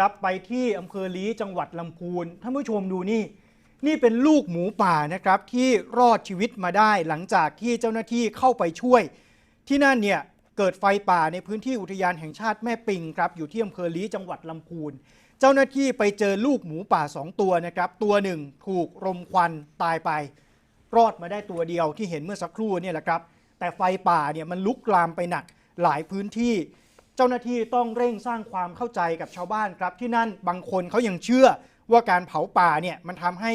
ครับไปที่อำเภอลีจังหวัดลำพูนท่านผู้ชมดูนี่ นี่เป็นลูกหมูป่านะครับที่รอดชีวิตมาได้หลังจากที่เจ้าหน้าที่เข้าไปช่วย ที่นั่นเนี่ยเกิดไฟป่าในพื้นที่อุทยานแห่งชาติแม่ปิงครับอยู่ที่อำเภอลีจังหวัดลำพูน เจ้าหน้าที่ไปเจอลูกหมูป่า 2 ตัวนะครับตัวหนึ่งถูกรมควันตายไป รอดมาได้ตัวเดียวที่เห็นเมื่อสักครู่เนี่ยแหละครับแต่ไฟป่าเนี่ยมันลุกลามไปหนักหลายพื้นที่ จ้าหน้าที่ต้องเร่งสร้างความเข้าใจกับชาวบ้านครับที่นั่นบางคนเขายังเชื่อว่าการเผาป่าเนี่ยมันทำให้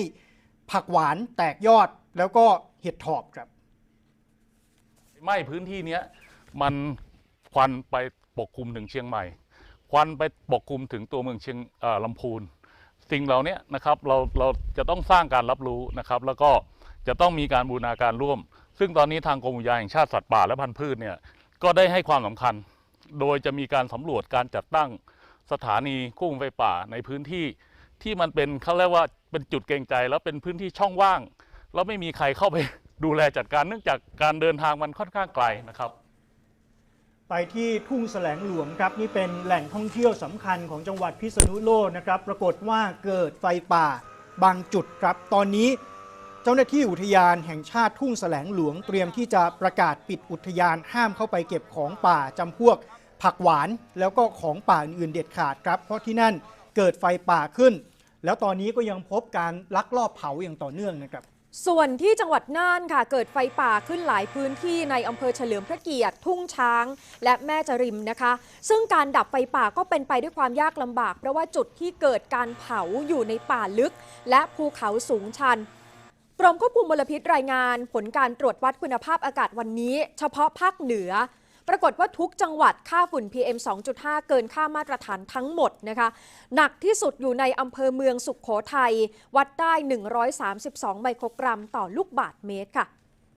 ผักหวานแตกยอดแล้วก็เห็ดถอบครับไหม้พื้นที่เนี้ยมันควันไปปกคลุมถึงเชียงใหม่ ควันไปปกคลุมถึงตัวเมืองเชียงลำพูน สิ่งเหล่านี้นะครับเราเราจะต้องสร้างการรับรู้นะครับ แล้วก็จะต้องมีการบูรณาการร่วม ซึ่งตอนนี้ทางกรมอุทยานแห่งชาติสัตว์ป่าและพันธุ์พืชเนี่ยก็ได้ให้ความสำคัญ โดยจะมีการสำรวจการจัดตั้งสถานีควบคุมไฟป่าในพื้นที่ที่มันเป็นเขาเรียกว่าเป็นจุดเกรงใจ แล้วเป็นพื้นที่ช่องว่าง แล้วไม่มีใครเข้าไปดูแลจัดการเนื่องจากการเดินทางมันค่อนข้างไกลนะครับ ไปที่ทุ่งแสลงหลวงครับนี่เป็นแหล่งท่องเที่ยวสำคัญของจังหวัดพิษณุโลกนะครับ ปรากฏว่าเกิดไฟป่าบางจุดครับ ตอนนี้ เจ้าหน้าที่อุทยานแห่งชาติทุ่งแสลงหลวงเตรียมที่จะประกาศปิดอุทยานห้ามเข้าไปเก็บของป่าจำพวก ผักหวานแล้วก็ของป่าอื่นๆเด็ดขาดครับ เพราะที่นั่นเกิดไฟป่าขึ้น แล้วตอนนี้ก็ยังพบการลักลอบเผาอย่างต่อเนื่องนะครับส่วนที่จังหวัดน่านค่ะ เกิดไฟป่าขึ้นหลายพื้นที่ในอำเภอเฉลิมพระเกียรติ ทุ่งช้าง และแม่จริมนะคะ ซึ่งการดับไฟป่าก็เป็นไปด้วยความยากลำบาก เพราะว่าจุดที่เกิดการเผาอยู่ในป่าลึก และภูเขาสูงชัน กรมควบคุมมลพิษรายงาน ผลการตรวจวัดคุณภาพอากาศวันนี้ เฉพาะภาคเหนือ ปรากฏว่าทุกจังหวัดค่าฝุ่น PM 2.5 เกินค่ามาตรฐานทั้งหมดนะคะ หนักที่สุดอยู่ในอำเภอเมืองสุขโขทัยวัดได้ 132 ไมโครกรัมต่อลูกบาทเมตรค่ะ